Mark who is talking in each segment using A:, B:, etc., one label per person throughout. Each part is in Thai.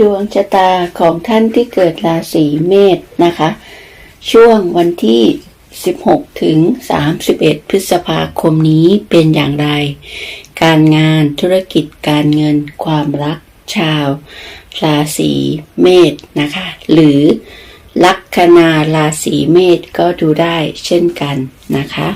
A: ดวงชะตาของท่านที่เกิดราศีเมษนะคะ ช่วงวันที่ 16 ถึง 31 พฤษภาคมนี้เป็นอย่างไร การงานธุรกิจการเงินความรักชาวราศีเมษนะคะ หรือลัคนาราศีเมษก็ดูได้เช่นกันนะคะ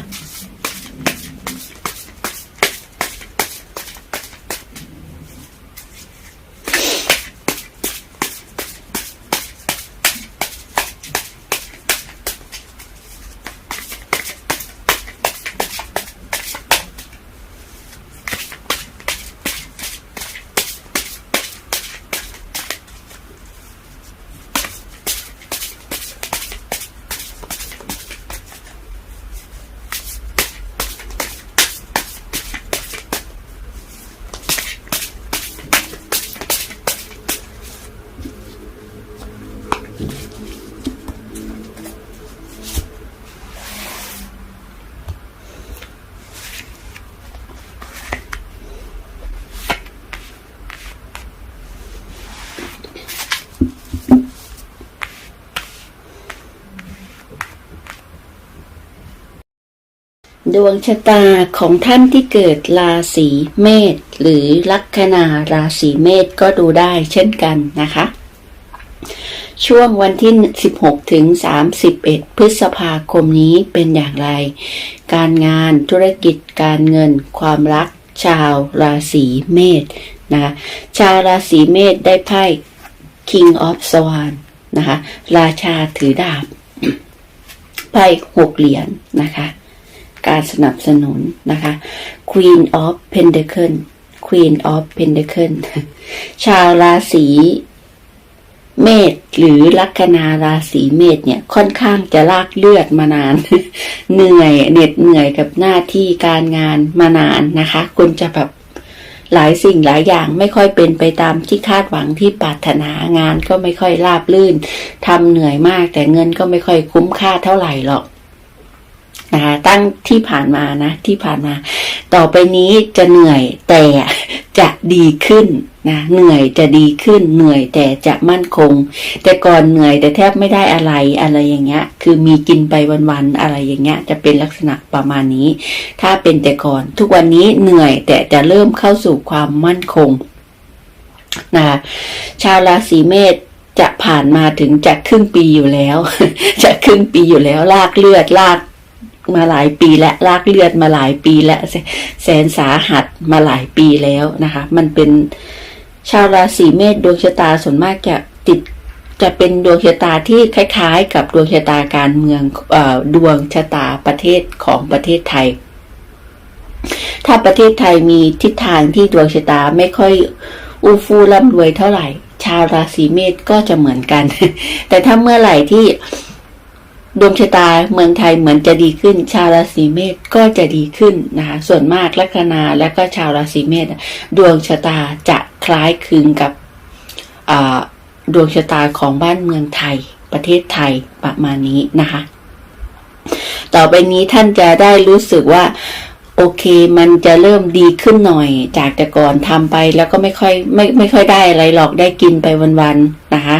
A: ดวงชะตาของท่านที่เกิดราศีเมษหรือลัคนาราศีเมษก็ดูได้เช่นกันนะคะ ช่วงวันที่ 16 ถึง 31 พฤษภาคมนี้เป็นอย่างไร การงานธุรกิจการเงินความรักชาวราศีเมษนะคะชาวราศีเมษได้ไพ่ King of Swan นะคะ ราชาถือดาบไพ่หกเหรียญนะคะ การสนับสนุนนะคะ Queen of Pentacle Queen of Pentacle ชาวราศีเมษหรือลัคนาราศีเมษเนี่ยค่อนข้างจะลากเลือดมานาน เหนื่อยเหน็ดเหนื่อยกับหน้าที่การงานมานานนะคะ คุณจะแบบหลายสิ่งหลายอย่างไม่ค่อยเป็นไปตามที่คาดหวังที่ปรารถนางานก็ไม่ค่อยราบลื่นทำเหนื่อยมากแต่เงินก็ไม่ค่อยคุ้มค่าเท่าไหร่หรอก นะคะตั้งที่ผ่านมานะที่ผ่านมา ต่อไปนี้จะเหนื่อยแต่จะดีขึ้นนะเหนื่อยจะดีขึ้นเหนื่อยแต่จะมั่นคง แต่ก่อนเหนื่อยแต่แทบไม่ได้อะไรอะไรอย่างเงี้ย คือมีกินไปวันๆอะไรอย่างเงี้ย จะเป็นลักษณะประมาณนี้ ถ้าเป็นแต่ก่อนทุกวันนี้เหนื่อยแต่จะเริ่มเข้าสู่ความมั่นคงนะคะชาวราศีเมษจะผ่านมาถึงจะครึ่งปีอยู่แล้ว จะครึ่งปีอยู่แล้ว ลากเลือดลาก มาหลายปีและลากเลือดมาหลายปีและแสนสาหัสมาหลายปีแล้วนะคะ มันเป็นชาวราศีเมษดวงชะตาส่วนมากจะติดจะเป็นดวงชะตาที่คล้ายๆ กับดวงชะตาการเมืองออดวงชะตาประเทศของประเทศไทย ถ้าประเทศไทยมีทิศทางที่ดวงชะตาไม่ค่อยอูฟูร่ำรวยเท่าไหร่ ชาวราศีเมษก็จะเหมือนกัน แต่ถ้าเมื่อไหร่ที่ ดวงชะตาเมืองไทยเหมือนจะดีขึ้น ชาวราศีเมษก็จะดีขึ้นนะคะส่วนมากลัคนาและก็ชาวราศีเมษดวงชะตาจะคล้ายคลึงกับดวงชะตาของบ้านเมืองไทย ประเทศไทยประมาณนี้นะคะ ต่อไปนี้ท่านจะได้รู้สึกว่าโอเค มันจะเริ่มดีขึ้นหน่อย จากแต่ก่อนทำไปแล้วก็ไม่ค่อยไม่ไม่ค่อยได้อะไรหรอกได้กินไปวันๆนะคะ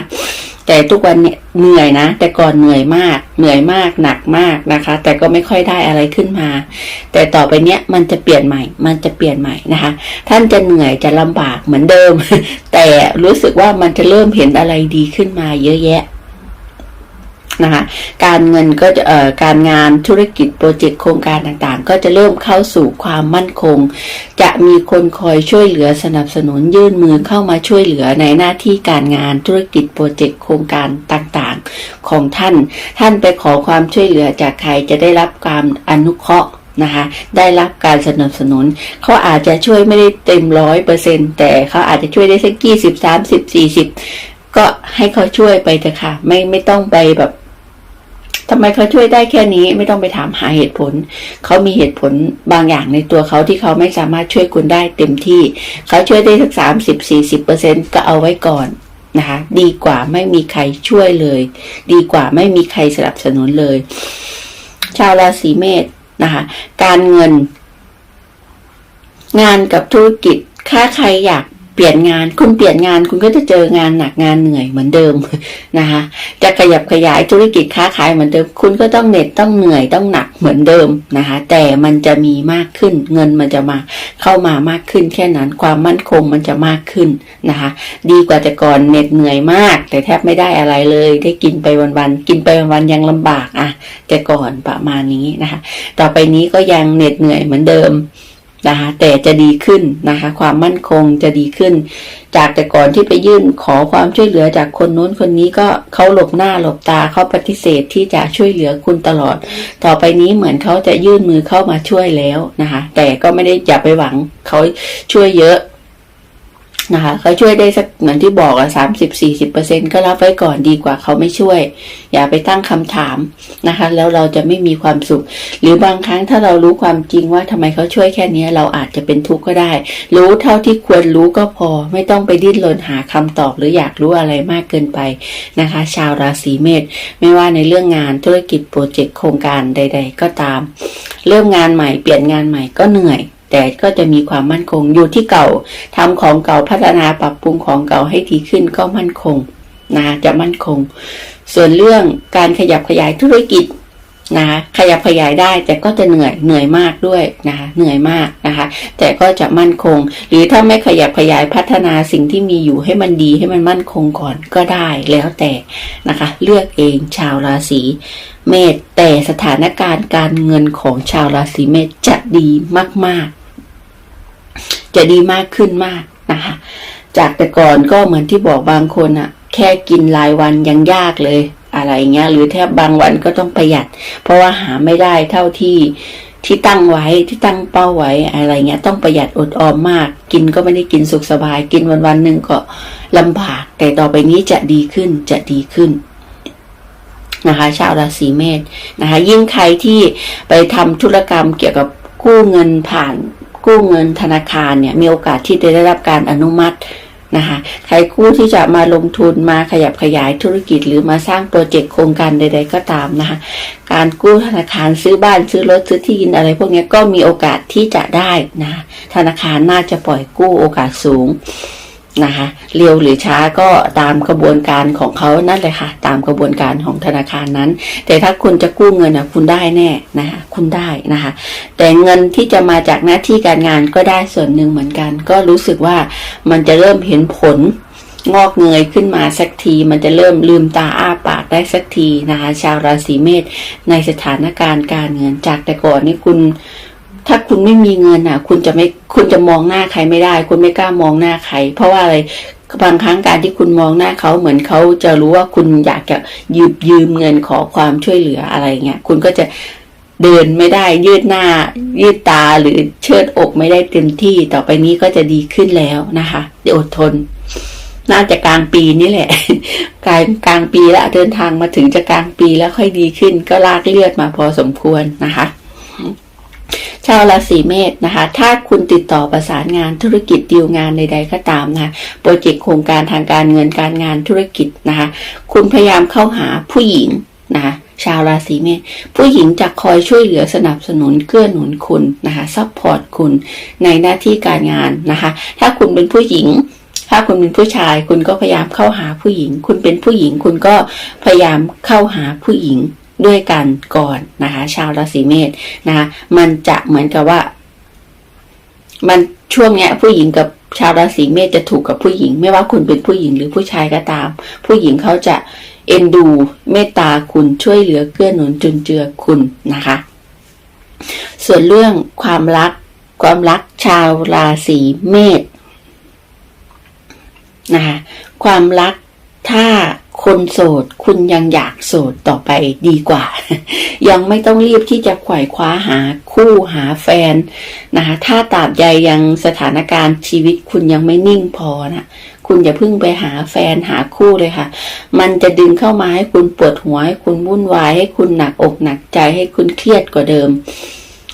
A: แต่ทุกวันเนี่ยเหนื่อยนะ แต่ก่อนเหนื่อยมาก เหนื่อยมากหนักมากนะคะ แต่ก็ไม่ค่อยได้อะไรขึ้นมา แต่ต่อไปเนี้ยมันจะเปลี่ยนใหม่ มันจะเปลี่ยนใหม่นะคะ ท่านจะเหนื่อยจะลำบากเหมือนเดิม แต่รู้สึกว่ามันจะเริ่มเห็นอะไรดีขึ้นมาเยอะแยะ นะคะการเงินก็จะเอ่อการงานธุรกิจโปรเจกต์โครงการต่างๆ ก็จะเริ่มเข้าสู่ความมั่นคง จะมีคนคอยช่วยเหลือสนับสนุนยื่นมือเข้ามาช่วยเหลือในหน้าที่การงานธุรกิจโปรเจกต์โครงการต่างๆ ของท่าน ท่านไปขอความช่วยเหลือจากใครจะได้รับการอนุเคราะห์นะคะได้รับการสนับสนุน เขาอาจจะช่วยไม่ได้เต็มร้อยเปอร์เซ็นแต่เขาอาจจะช่วยได้สักกี่สิบสามสิบสี่สิบก็ให้เขาช่วยไปเถอะค่ะ ไม่ไม่ต้องไปแบบ ทำไมเขาช่วยได้แค่นี้ไม่ต้องไปถามหาเหตุผล เขามีเหตุผลบางอย่างในตัวเขาที่เขาไม่สามารถช่วยคุณได้เต็มที่ เขาช่วยได้สักสามสิบสี่สิบเปอร์เซ็นก็เอาไว้ก่อนนะคะดีกว่าไม่มีใครช่วยเลย ดีกว่าไม่มีใครสนับสนุนเลย ชาวราศีเมษนะคะการเงิน งานกับธุรกิจถ้าใครอยาก เปลี่ยนงาน คุณเปลี่ยนงานคุณก็จะเจองานหนักงานเหนื่อยเหมือนเดิมนะคะ จะขยับขยายธุรกิจค้าขายเหมือนเดิม คุณก็ต้องเหน็ดต้องเหนื่อยต้องหนักเหมือนเดิมนะคะ แต่มันจะมีมากขึ้น เงินมันจะมาเข้ามามากขึ้นแค่นั้นความมั่นคงมันจะมากขึ้นนะคะ ดีกว่าแต่ก่อนเหน็ดเหนื่อยมาก แต่แทบไม่ได้อะไรเลย ได้กินไปวันๆกินไปวันๆยังลำบากอะแต่ก่อนประมาณนี้นะคะ ต่อไปนี้ก็ยังเหน็ดเหนื่อยเหมือนเดิม นะคะแต่จะดีขึ้นนะคะ ความมั่นคงจะดีขึ้น จากแต่ก่อนที่ไปยื่นขอความช่วยเหลือจากคนนู้นคนนี้ก็เขาหลบหน้าหลบตาเขาปฏิเสธที่จะช่วยเหลือคุณตลอด ต่อไปนี้เหมือนเขาจะยื่นมือเข้ามาช่วยแล้วนะคะ แต่ก็ไม่ได้อย่าไปหวังเขาช่วยเยอะ นะคะเขาช่วยได้สักเหมือนที่บอกอะสามสิบสี่สิบเปอร์เซ็นก็รับไว้ก่อนดีกว่าเขาไม่ช่วย อย่าไปตั้งคำถามนะคะ แล้วเราจะไม่มีความสุข หรือบางครั้งถ้าเรารู้ความจริงว่าทำไมเขาช่วยแค่นี้เราอาจจะเป็นทุกข์ก็ได้ รู้เท่าที่ควรรู้ก็พอ ไม่ต้องไปดิ้นรนหาคำตอบหรืออยากรู้อะไรมากเกินไปนะคะ ชาวราศีเมษไม่ว่าในเรื่องงานธุรกิจโปรเจกต์โครงการใด ๆ ก็ตาม เริ่มงานใหม่เปลี่ยนงานใหม่ก็เหนื่อย แต่ก็จะมีความมั่นคงอยู่ที่เก่าทำของเก่าพัฒนาปรับปรุงของเก่าให้ดีขึ้นก็มั่นคงนะจะมั่นคง ส่วนเรื่องการขยับขยายธุรกิจนะคะขยับขยายได้แต่ก็จะเหนื่อยเหนื่อยมากด้วยนะคะเหนื่อยมากนะคะ แต่ก็จะมั่นคง หรือถ้าไม่ขยับขยายพัฒนาสิ่งที่มีอยู่ให้มันดีให้มันมั่นคงก่อนก็ได้แล้วแต่นะคะ เลือกเองชาวราศีเมษแต่สถานการณ์การเงินของชาวราศีเมษจะดีมากๆ จะดีมากขึ้นมากนะคะจากแต่ก่อนก็เหมือนที่บอกบางคนอะแค่กินรายวันยังยากเลยอะไรเงี้ยหรือแทบบางวันก็ต้องประหยัด เพราะว่าหาไม่ได้เท่าที่ที่ตั้งไว้ที่ตั้งเป้าไว้อะไรเงี้ยต้องประหยัดอดออมมาก กินก็ไม่ได้กินสุขสบาย กินวันวันๆหนึ่งก็ลำบาก แต่ต่อไปนี้จะดีขึ้นจะดีขึ้นนะคะ ชาวราศีเมษนะคะ ยิ่งใครที่ไปทำธุรกรรมเกี่ยวกับกู้เงินผ่าน กู้เงินธนาคารเนี่ยมีโอกาสที่จะได้รับการอนุมัตินะคะใครกู้ที่จะมาลงทุนมาขยับขยายธุรกิจ หรือมาสร้างโปรเจกต์โครงการใด ๆ ก็ตามนะคะการกู้ธนาคารซื้อบ้านซื้อรถซื้อที่ดินอะไร พวกนี้ก็มีโอกาสที่จะได้นะะธนาคารน่าจะปล่อยกู้โอกาสสูง นะคะเร็วหรือช้าก็ตามกระบวนการของเขานั่นเลยค่ะ ตามกระบวนการของธนาคารนั้น แต่ถ้าคุณจะกู้เงินอะคุณได้แน่นะคะคุณได้นะคะ แต่เงินที่จะมาจากหน้าที่การงานก็ได้ส่วนหนึ่งเหมือนกัน ก็รู้สึกว่ามันจะเริ่มเห็นผลงอกเงยขึ้นมาสักที มันจะเริ่มลืมตาอ้าปากได้สักทีนะคะ ชาวราศีเมษในสถานการณ์การเงินจากแต่ก่อนนี่คุณ ถ้าคุณไม่มีเงินอะ คุณจะไม่คุณจะมองหน้าใครไม่ได้ คุณไม่กล้ามองหน้าใคร เพราะว่าอะไรบางครั้งการที่คุณมองหน้าเขาเหมือนเขาจะรู้ว่าคุณอยากจะยืมยืมเงินขอความช่วยเหลืออะไรเงี้ยคุณก็จะเดินไม่ได้ยืดหน้า ยืดตาหรือเชิดอกไม่ได้เต็มที่ต่อไปนี้ก็จะดีขึ้นแล้วนะคะเดี๋ยวอดทน น่าจะกลางปีนี่แหละกลางกลางปีแล้วเดินทางมาถึงจะกลางปีแล้วค่อยดีขึ้น ก็ลากเลือดมาพอสมควรนะคะ ชาวราศีเมษนะคะ ถ้าคุณติดต่อประสานงานธุรกิจดีลงานใดๆก็ตามนะคะโปรเจกต์โครงการทางการเงินการงานธุรกิจนะคะ คุณพยายามเข้าหาผู้หญิงนะคะชาวราศีเมษผู้หญิงจะคอยช่วยเหลือสนับสนุนเกื้อหนุนคุณนะคะซัพพอร์ตคุณในหน้าที่การงานนะคะ ถ้าคุณเป็นผู้หญิง ถ้าคุณเป็นผู้ชาย คุณก็พยายามเข้าหาผู้หญิง คุณเป็นผู้หญิงคุณก็พยายามเข้าหาผู้หญิง ด้วยกันก่อนนะคะ ชาวราศีเมษนะคะ มันจะเหมือนกับว่า มันช่วงเนี้ย ผู้หญิงกับชาวราศีเมษจะถูกกับผู้หญิง ไม่ว่าคุณเป็นผู้หญิงหรือผู้ชายก็ตาม ผู้หญิงเขาจะเอ็นดูเมตตาคุณช่วยเหลือเกื้อหนุนจุนเจือคุณนะคะ ส่วนเรื่องความรักความรักชาวราศีเมษนะคะความรักถ้า คนโสดคุณยังอยากโสดต่อไปดีกว่า ยังไม่ต้องรีบที่จะไขว่คว้าหาคู่หาแฟนนะคะถ้าตราบใดยังสถานการณ์ชีวิตคุณยังไม่นิ่งพอนะคุณอย่าเพิ่งไปหาแฟนหาคู่เลยค่ะ มันจะดึงเข้ามาให้คุณปวดหัวให้คุณวุ่นวายให้คุณหนักอกหนักใจให้คุณเครียดกว่าเดิม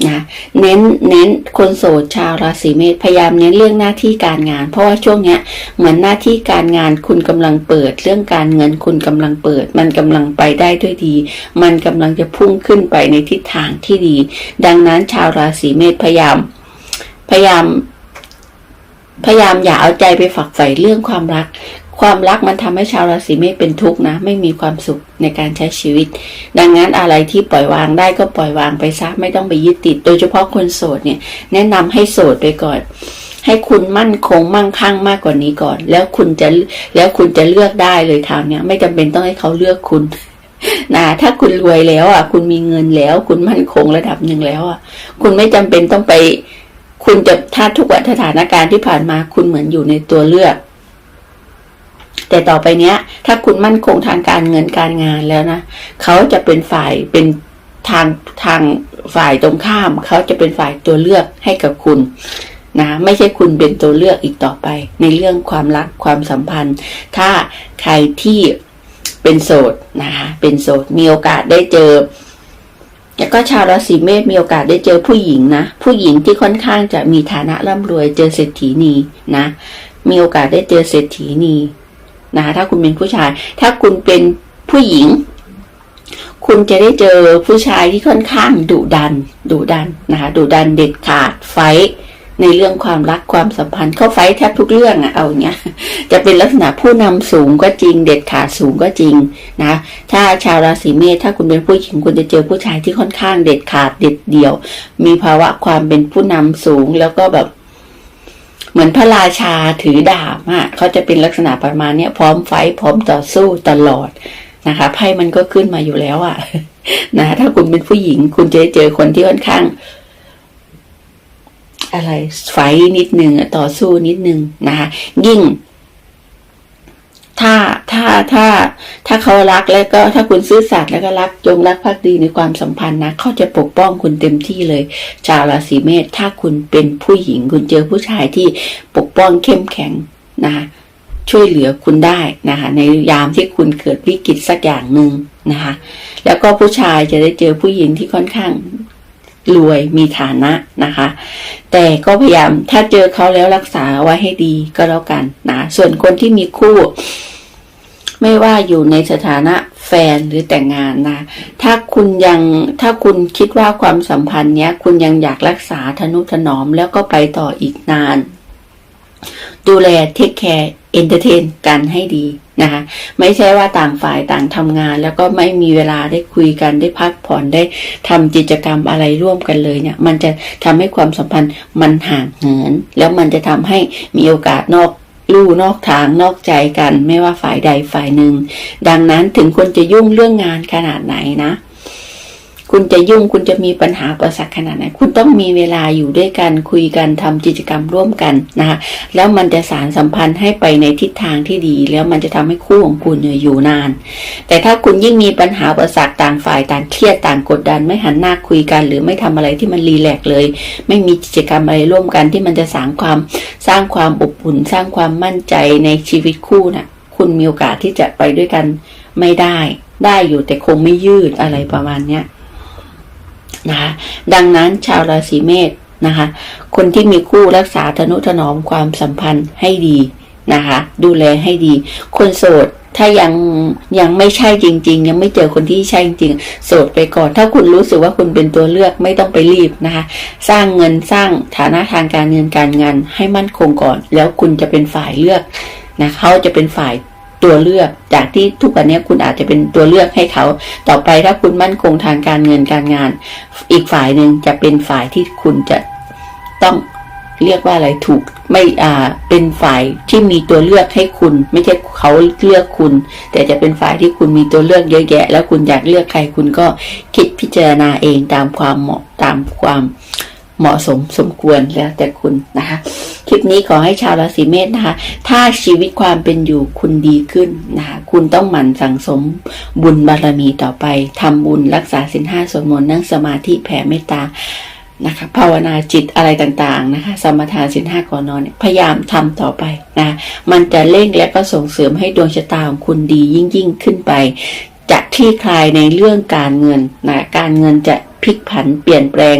A: นะเน้นเน้นคนโสดชาวราศีเมษพยายามเน้นเรื่องหน้าที่การงาน เพราะว่าช่วงเนี้ยเหมือนหน้าที่การงานคุณกำลังเปิด เรื่องการเงินคุณกำลังเปิด มันกำลังไปได้ด้วยดี มันกำลังจะพุ่งขึ้นไปในทิศทางที่ดี ดังนั้นชาวราศีเมษพยายาม พยายามพยายามอย่าเอาใจไปฝักใฝ่เรื่องความรัก ความรักมันทำให้ชาวราศีเมษเป็นทุกข์นะ ไม่มีความสุขในการใช้ชีวิต ดังนั้นอะไรที่ปล่อยวางได้ก็ปล่อยวางไปซะไม่ต้องไปยึดติด โดยเฉพาะคนโสดเนี่ย แนะนำให้โสดไปก่อน ให้คุณมั่นคงมั่งคั่งมากกว่านี้ก่อน แล้วคุณจะแล้วคุณจะเลือกได้เลยทางเนี้ยไม่จำเป็นต้องให้เขาเลือกคุณนะถ้าคุณรวยแล้วอะ คุณมีเงินแล้ว คุณมั่นคงระดับหนึ่งแล้วอะ คุณไม่จำเป็นต้องไป คุณจะถ้าทุกสถานการณ์ที่ผ่านมา คุณเหมือนอยู่ในตัวเลือก แต่ต่อไปเนี้ย ถ้าคุณมั่นคงทางการเงินการงานแล้วนะเขาจะเป็นฝ่ายเป็นทางทางฝ่ายตรงข้าม เขาจะเป็นฝ่ายตัวเลือกให้กับคุณนะไม่ใช่คุณเป็นตัวเลือกอีกต่อไป ในเรื่องความรักความสัมพันธ์ ถ้าใครที่เป็นโสดนะคะเป็นโสดมีโอกาสได้เจอแล้วก็ชาวราศีเมษมีโอกาสได้เจอผู้หญิงนะ ผู้หญิงที่ค่อนข้างจะมีฐานะร่ำรวยเจอเศรษฐีนีนะ มีโอกาสได้เจอเศรษฐีนี นะคะถ้าคุณเป็นผู้ชาย ถ้าคุณเป็นผู้หญิง คุณจะได้เจอผู้ชายที่ค่อนข้างดุดันดุดันนะคะดุดันเด็ดขาดไฟในเรื่องความรักความสัมพันธ์เขาไฟแทบทุกเรื่องอะเอาอย่างเงี้ยจะเป็นลักษณะผู้นำสูงก็จริง เด็ดขาดสูงก็จริงนะ ถ้าชาวราศีเมษถ้าคุณเป็นผู้หญิงคุณจะเจอผู้ชายที่ค่อนข้างเด็ดขาดเด็ดเดี่ยว มีภาวะความเป็นผู้นำสูงแล้วก็แบบ เหมือนพระราชาถือดาบอะเขาจะเป็นลักษณะประมาณเนี้ยพร้อมไฟพร้อมต่อสู้ตลอดนะคะไพ่มันก็ขึ้นมาอยู่แล้วอะนะถ้าคุณเป็นผู้หญิง คุณจะเจอคนที่ค่อนข้าง อะไรไฟนิดนึงต่อสู้นิดนึงนะคะยิ่ง ถ้าถ้าถ้าถ้าเขารักแล้วก็ถ้าคุณซื่อสัตย์แล้วก็รักจงรักภักดีในความสัมพันธ์นะเขาจะปกป้องคุณเต็มที่เลย ชาวราศีเมษถ้าคุณเป็นผู้หญิง คุณเจอผู้ชายที่ปกป้องเข้มแข็งนะคะช่วยเหลือคุณได้นะคะในยามที่คุณเกิดวิกฤตสักอย่างหนึ่งนะคะแล้วก็ผู้ชายจะได้เจอผู้หญิงที่ค่อนข้าง รวยมีฐานะนะคะ แต่ก็พยายามถ้าเจอเขาแล้วรักษาไว้ให้ดีก็แล้วกันนะส่วนคนที่มีคู่ ไม่ว่าอยู่ในสถานะแฟนหรือแต่งงานนะ ถ้าคุณยังถ้าคุณคิดว่าความสัมพันธ์เนี้ย คุณยังอยากรักษาทนุถนอมแล้วก็ไปต่ออีกนาน ดูแลเทคแคร์เอนเตอร์เทนกันให้ดีนะคะ ไม่ใช่ว่าต่างฝ่ายต่างทำงาน แล้วก็ไม่มีเวลาได้คุยกันได้พักผ่อนได้ทำกิจกรรมอะไรร่วมกันเลยเนี่ย มันจะทำให้ความสัมพันธ์มันห่างเหิน แล้วมันจะทำให้มีโอกาสนอกลู่นอกทางนอกใจกัน ไม่ว่าฝ่ายใดฝ่ายหนึ่ง ดังนั้นถึงคุณจะยุ่งเรื่องงานขนาดไหนนะ คุณจะยุ่งคุณจะมีปัญหาประสักขนาดไหนคุณต้องมีเวลาอยู่ด้วยกันคุยกันทำกิจกรรมร่วมกันนะคะแล้วมันจะสารสัมพันธ์ให้ไปในทิศทางที่ดี แล้วมันจะทำให้คู่ของคุณอยู่นาน แต่ถ้าคุณยิ่งมีปัญหาประสักต่างฝ่ายต่างเครียดต่างกดดันไม่หันหน้าคุยกัน หรือไม่ทำอะไรที่มันรีแลกเลย ไม่มีกิจกรรมอะไรร่วมกันที่มันจะสร้างความสร้างความอบอุ่น สร้างความมั่นใจในชีวิตคู่น่ะคุณมีโอกาสที่จะไปด้วยกันไม่ได้ ได้อยู่แต่คงไม่ยืดอะไรประมาณเนี้ย นะคะดังนั้นชาวราศีเมษนะคะ คนที่มีคู่รักษาทนุถนอมความสัมพันธ์ให้ดีนะคะ ดูแลให้ดี คนโสดถ้ายังยังไม่ใช่จริง ๆ ยังไม่เจอคนที่ใช่จริงโสดไปก่อน ถ้าคุณรู้สึกว่าคุณเป็นตัวเลือกไม่ต้องไปรีบนะคะ สร้างเงินสร้างฐานะทางการเงินการงานให้มั่นคงก่อน แล้วคุณจะเป็นฝ่ายเลือกนะเขาจะเป็นฝ่าย ตัวเลือก จากที่ทุกวันนี้คุณอาจจะเป็นตัวเลือกให้เขา ต่อไปถ้าคุณมั่นคงทางการเงินการงาน อีกฝ่ายหนึ่งจะเป็นฝ่ายที่คุณจะต้องเรียกว่าอะไรถูกไม่อ่าเป็นฝ่ายที่มีตัวเลือกให้คุณ ไม่ใช่เขาเลือกคุณ แต่จะเป็นฝ่ายที่คุณมีตัวเลือกเยอะแยะ แล้วคุณอยากเลือกใครคุณก็คิดพิจารณาเองตามความเหมาะตามความ เหมาะสมสมควรแล้วแต่คุณนะคะ คลิปนี้ขอให้ชาวราศีเมษนะคะ ถ้าชีวิตความเป็นอยู่คุณดีขึ้นนะคะคุณต้องหมั่นสั่งสมบุญบารมีต่อไปทำบุญรักษาสินห้าสวดมนต์นั่งสมาธิแผ่เมตตานะคะภาวนาจิตอะไรต่างๆนะคะสมถะสินห้าก่อนนอนพยายามทำต่อไปนะมันจะเร่งและก็ส่งเสริมให้ดวงชะตาของคุณดียิ่งยิ่งๆขึ้นไป จะคลี่คลายในเรื่องการเงินนะการเงินจะ พลิกผันเปลี่ยนแปลง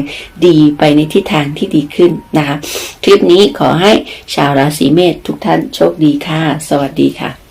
A: ดีไปในทิศทางที่ดีขึ้นนะคะ คลิปนี้ขอให้ชาวราศีเมษทุกท่านโชคดีค่ะ สวัสดีค่ะ